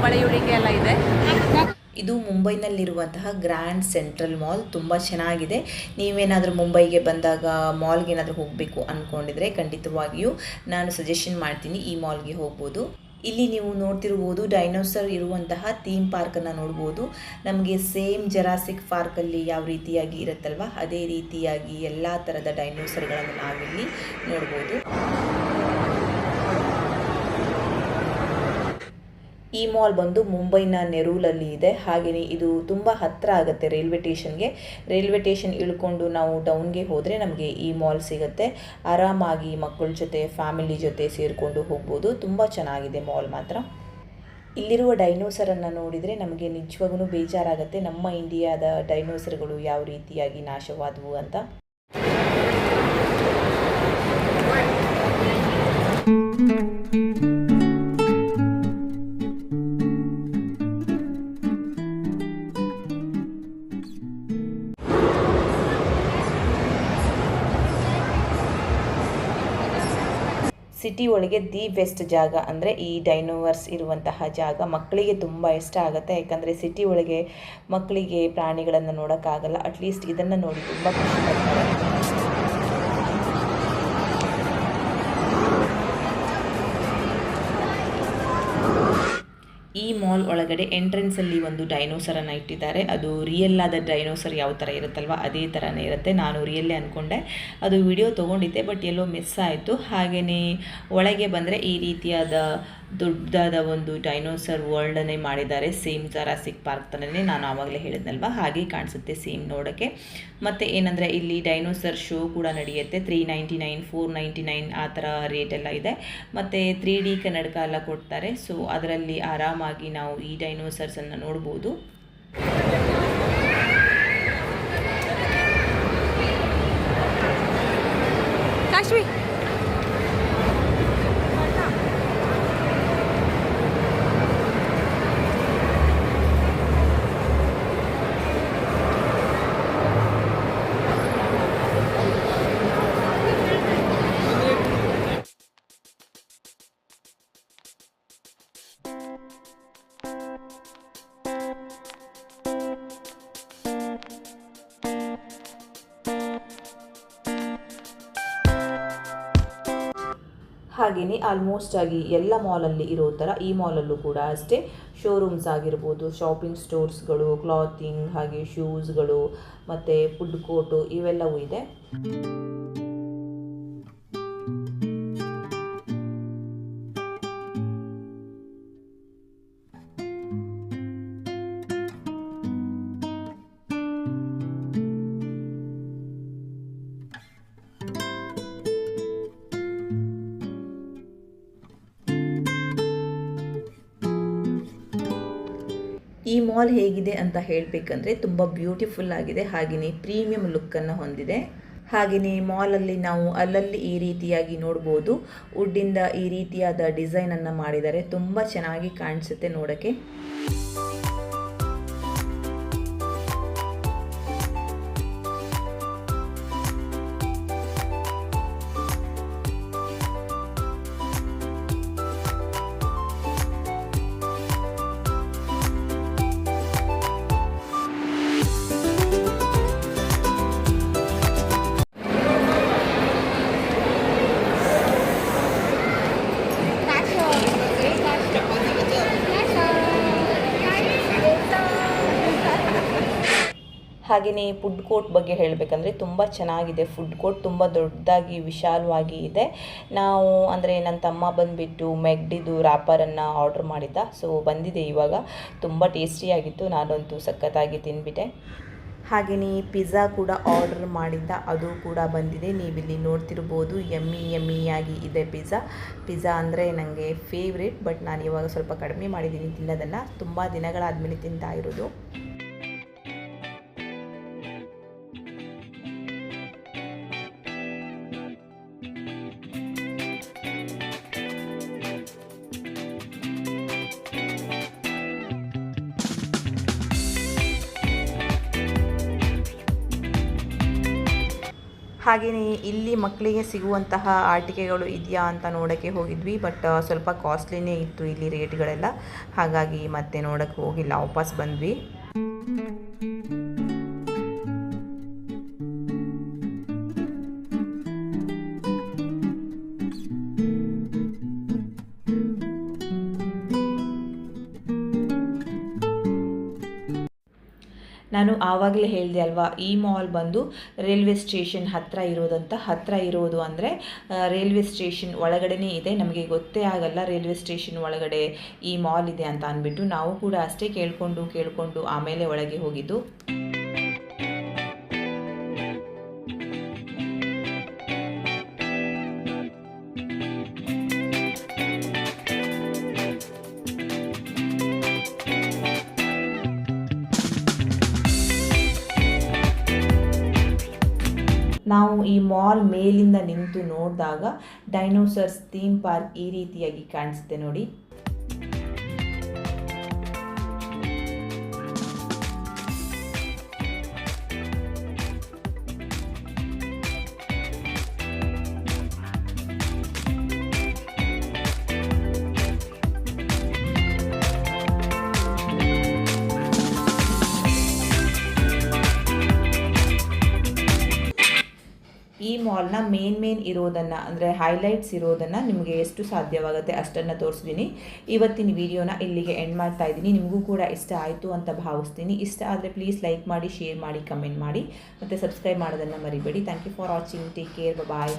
ಬಳೆಯುಳಿಗೆ ಎಲ್ಲ ಇದೆ. ಇದು ಮುಂಬೈನಲ್ಲಿರುವಂತಹ ಗ್ರ್ಯಾಂಡ್ ಸೆಂಟ್ರಲ್ ಮಾಲ್. ತುಂಬ ಚೆನ್ನಾಗಿದೆ. ನೀವೇನಾದರೂ ಮುಂಬೈಗೆ ಬಂದಾಗ ಮಾಲ್ಗೆ ಏನಾದರೂ ಹೋಗಬೇಕು ಅಂದ್ಕೊಂಡಿದ್ರೆ ಖಂಡಿತವಾಗಿಯೂ ನಾನು ಸಜೆಷನ್ ಮಾಡ್ತೀನಿ ಈ ಮಾಲ್ಗೆ ಹೋಗ್ಬೋದು. ಇಲ್ಲಿ ನೀವು ನೋಡ್ತಿರ್ಬೋದು ಡೈನೋಸರ್ ಇರುವಂತಹ ಥೀಮ್ ಪಾರ್ಕನ್ನು ನೋಡ್ಬೋದು. ನಮಗೆ ಸೇಮ್ ಜರಾಸಿಕ್ ಪಾರ್ಕಲ್ಲಿ ಯಾವ ರೀತಿಯಾಗಿ ಇರುತ್ತಲ್ವ, ಅದೇ ರೀತಿಯಾಗಿ ಎಲ್ಲ ಥರದ ಡೈನೋಸರ್ಗಳನ್ನು ನಾವಿಲ್ಲಿ ನೋಡ್ಬೋದು. ಈ ಮಾಲ್ ಬಂದು ಮುಂಬೈನ ನೆರೂಲಲ್ಲಿ ಇದೆ. ಹಾಗೆಯೇ ಇದು ತುಂಬ ಹತ್ತಿರ ಆಗುತ್ತೆ ರೈಲ್ವೆ ಟೇಷನ್ಗೆ ರೈಲ್ವೆ ಟೇಷನ್ ಇಳ್ಕೊಂಡು ನಾವು ಡೌನ್ಗೆ ಹೋದರೆ ನಮಗೆ ಈ ಮಾಲ್ ಸಿಗುತ್ತೆ. ಆರಾಮಾಗಿ ಮಕ್ಕಳ ಜೊತೆ, ಫ್ಯಾಮಿಲಿ ಜೊತೆ ಸೇರಿಕೊಂಡು ಹೋಗ್ಬೋದು. ತುಂಬ ಚೆನ್ನಾಗಿದೆ ಮಾಲ್ ಮಾತ್ರ. ಇಲ್ಲಿರುವ ಡೈನೋಸರನ್ನು ನೋಡಿದರೆ ನಮಗೆ ನಿಜವಾಗೂ ಬೇಜಾರಾಗುತ್ತೆ. ನಮ್ಮ ಇಂಡಿಯಾದ ಡೈನೋಸರ್ಗಳು ಯಾವ ರೀತಿಯಾಗಿ ನಾಶವಾದವು ಅಂತ. ಸಿಟಿ ಒಳಗೆ ದಿ ಬೆಸ್ಟ್ ಜಾಗ ಅಂದರೆ ಈ ಡೈನೋವರ್ಸ್ ಇರುವಂತಹ ಜಾಗ ಮಕ್ಕಳಿಗೆ ತುಂಬ ಇಷ್ಟ ಆಗುತ್ತೆ. ಯಾಕಂದರೆ ಸಿಟಿ ಒಳಗೆ ಮಕ್ಕಳಿಗೆ ಪ್ರಾಣಿಗಳನ್ನು ನೋಡೋಕ್ಕಾಗಲ್ಲ. ಅಟ್ಲೀಸ್ಟ್ ಇದನ್ನು ನೋಡಿ ತುಂಬ ಖುಷಿ ಪಡ್ತಾರೆ. ಈ ಮಾಲ್ ಒಳಗಡೆ ಎಂಟ್ರೆನ್ಸಲ್ಲಿ ಒಂದು ಡೈನೋಸರನ್ನು ಇಟ್ಟಿದ್ದಾರೆ. ಅದು ರಿಯಲ್ ಆದ ಡೈನೋಸರ್ ಯಾವ ಥರ ಇರುತ್ತಲ್ವ ಅದೇ ಥರನೇ ಇರುತ್ತೆ. ನಾನು ರಿಯಲ್ಲೇ ಅಂದ್ಕೊಂಡೆ ಅದು ವಿಡಿಯೋ ತೊಗೊಂಡಿದ್ದೆ ಬಟ್ ಎಲ್ಲೋ ಮಿಸ್ ಆಯಿತು. ಹಾಗೆಯೇ ಒಳಗೆ ಬಂದರೆ ಈ ರೀತಿಯಾದ ದೊಡ್ಡದಾದ ಒಂದು ಡೈನೋಸರ್ ವರ್ಲ್ಡನ್ನೇ ಮಾಡಿದ್ದಾರೆ. ಸೇಮ್ ಜರಾಸಿಕ್ ಪಾರ್ಕ್ ಥರನೇ ನಾನು ಆವಾಗಲೇ ಹೇಳಿದ್ನಲ್ವ? ಹಾಗೆ ಕಾಣಿಸುತ್ತೆ ಸೇಮ್ ನೋಡೋಕ್ಕೆ ಮತ್ತು ಏನಂದರೆ ಇಲ್ಲಿ ಡೈನೋಸರ್ ಶೋ ಕೂಡ ನಡೆಯುತ್ತೆ. Three ninety nine four ninety nine ಆ ಥರ ರೇಟ್ ಎಲ್ಲ ಇದೆ. ಮತ್ತು ತ್ರೀ ಡಿ ಕನ್ನಡಕ ಎಲ್ಲ ಕೊಡ್ತಾರೆ. ಸೊ ಅದರಲ್ಲಿ ಆರಾಮಾಗಿ ನಾವು ಈ ಡೈನೋಸರ್ಸನ್ನು ನೋಡ್ಬೋದು. ಕಾಶ್ಮೀರ್. ಹಾಗೆಯೇ ಆಲ್ಮೋಸ್ಟ್ ಆಗಿ ಎಲ್ಲ ಮಾಲಲ್ಲಿ ಇರೋ ಥರ ಈ ಮಾಲಲ್ಲೂ ಕೂಡ ಅಷ್ಟೇ ಶೋರೂಮ್ಸ್ ಆಗಿರ್ಬೋದು. ಶಾಪಿಂಗ್ ಸ್ಟೋರ್ಸ್ಗಳು ಕ್ಲಾತಿಂಗ್ ಹಾಗೆ ಶೂಸ್ಗಳು ಮತ್ತು ಫುಡ್ ಕೋರ್ಟು ಇವೆಲ್ಲವೂ ಇದೆ. ಈ ಮಾಲ್ ಹೇಗಿದೆ ಅಂತ ಹೇಳಬೇಕಂದ್ರೆ ತುಂಬ ಬ್ಯೂಟಿಫುಲ್ ಆಗಿದೆ. ಹಾಗೆಯೇ ಪ್ರೀಮಿಯಂ ಲುಕ್ಕನ್ನು ಹೊಂದಿದೆ. ಹಾಗೆಯೇ ಮಾಲಲ್ಲಿ ನಾವು ಅಲ್ಲಲ್ಲಿ ಈ ರೀತಿಯಾಗಿ ನೋಡ್ಬೋದು. ವುಡ್ಡಿಂದ ಈ ರೀತಿಯಾದ ಡಿಸೈನನ್ನು ಮಾಡಿದ್ದಾರೆ. ತುಂಬ ಚೆನ್ನಾಗಿ ಕಾಣಿಸುತ್ತೆ ನೋಡೋಕ್ಕೆ. ಹಾಗೆಯೇ ಫುಡ್ ಕೋರ್ಟ್ ಬಗ್ಗೆ ಹೇಳಬೇಕಂದ್ರೆ ತುಂಬ ಚೆನ್ನಾಗಿದೆ. ಫುಡ್ ಕೋರ್ಟ್ ತುಂಬ ದೊಡ್ಡದಾಗಿ ವಿಶಾಲವಾಗಿ ಇದೆ. ನಾವು ಅಂದರೆ ನನ್ನ ತಮ್ಮ ಬಂದುಬಿಟ್ಟು ಮೆಗ್ಡಿದು ರ್ಯಾಪರನ್ನು ಆರ್ಡ್ರ್ ಮಾಡಿದ್ದ. ಸೊ ಬಂದಿದೆ ಇವಾಗ. ತುಂಬ ಟೇಸ್ಟಿಯಾಗಿತ್ತು ನಾನಂತೂ ಸಖತ್ತಾಗಿ ತಿಂದ್ಬಿಟ್ಟೆ. ಹಾಗೆಯೇ ಪಿಜ್ಜಾ ಕೂಡ ಆರ್ಡರ್ ಮಾಡಿದ್ದ. ಅದು ಕೂಡ ಬಂದಿದೆ. ನೀವಿಲ್ಲಿ ನೋಡ್ತಿರ್ಬೋದು. ಯಮ್ಮಿ ಯಮ್ಮಿಯಾಗಿ ಇದೆ ಪಿಜ್ಜಾ ಪಿಜ್ಜಾ ಅಂದರೆ ನನಗೆ ಫೇವ್ರೇಟ್ ಬಟ್ ನಾನು ಇವಾಗ ಸ್ವಲ್ಪ ಕಡಿಮೆ ಮಾಡಿದ್ದೀನಿ ತಿನ್ನೋದನ್ನು. ತುಂಬ ದಿನಗಳಾದಮೇಲೆ ತಿಂತಾ ಇರೋದು. ಹಾಗೆಯೇ ಇಲ್ಲಿ ಮಕ್ಕಳಿಗೆ ಸಿಗುವಂತಹ ಆಟಿಕೆಗಳು ಇದೆಯಾ ಅಂತ ನೋಡೋಕ್ಕೆ ಹೋಗಿದ್ವಿ ಬಟ್ ಸ್ವಲ್ಪ ಕಾಸ್ಟ್ಲಿನೇ ಇತ್ತು ಇಲ್ಲಿ ರೇಟ್ಗಳೆಲ್ಲ ಹಾಗಾಗಿ ಮತ್ತೆ ನೋಡೋಕ್ಕೆ ಹೋಗಿಲ್ಲ, ವಾಪಸ್ ಬಂದ್ವಿ. ನಾನು ಆವಾಗಲೇ ಹೇಳಿದೆ ಅಲ್ವಾ, ಈ ಮಾಲ್ ಬಂದು ರೈಲ್ವೆ ಸ್ಟೇಷನ್ ಹತ್ತಿರ ಇರೋದಂತ ಹತ್ತಿರ ಇರೋದು ಅಂದರೆ ರೈಲ್ವೆ ಸ್ಟೇಷನ್ ಒಳಗಡೆನೇ ಇದೆ. ನಮಗೆ ಗೊತ್ತೇ ಆಗಲ್ಲ ರೈಲ್ವೆ ಸ್ಟೇಷನ್ ಒಳಗಡೆ ಈ ಮಾಲ್ ಇದೆ ಅಂತ ಅಂದ್ಬಿಟ್ಟು ನಾವು ಕೂಡ ಅಷ್ಟೇ ಕೇಳಿಕೊಂಡು ಕೇಳಿಕೊಂಡು ಆಮೇಲೆ ಒಳಗೆ ಹೋಗಿದ್ದು. ನಾವು ಈ ಮಾಲ್ ಮೇಲಿಂದ ನಿಂತು ನೋಡಿದಾಗ ಡೈನೋಸರ್ಸ್ ಥೀಮ್ ಪಾರ್ಕ್ ಈ ರೀತಿಯಾಗಿ ಕಾಣಿಸುತ್ತೆ ನೋಡಿ. ಈ ಮಾಲ್ನ ಮೇನ್ ಮೇನ್ ಇರೋದನ್ನು, ಅಂದರೆ ಹೈಲೈಟ್ಸ್ ಇರೋದನ್ನು ನಿಮಗೆ ಎಷ್ಟು ಸಾಧ್ಯವಾಗುತ್ತೆ ಅಷ್ಟನ್ನು ತೋರಿಸ್ತೀನಿ ಇವತ್ತಿನ ವಿಡಿಯೋನ ಇಲ್ಲಿಗೆ ಎಂಡ್ ಮಾಡ್ತಾ ಇದ್ದೀನಿ. ನಿಮಗೂ ಕೂಡ ಇಷ್ಟ ಆಯಿತು ಅಂತ ಭಾವಿಸ್ತೀನಿ. ಇಷ್ಟ ಆದರೆ ಪ್ಲೀಸ್ ಲೈಕ್ ಮಾಡಿ ಶೇರ್ ಮಾಡಿ ಕಮೆಂಟ್ ಮಾಡಿ. ಮತ್ತು ಸಬ್ಸ್ಕ್ರೈಬ್ ಮಾಡೋದನ್ನು ಮರಿಬೇಡಿ. Thank you for watching take care bye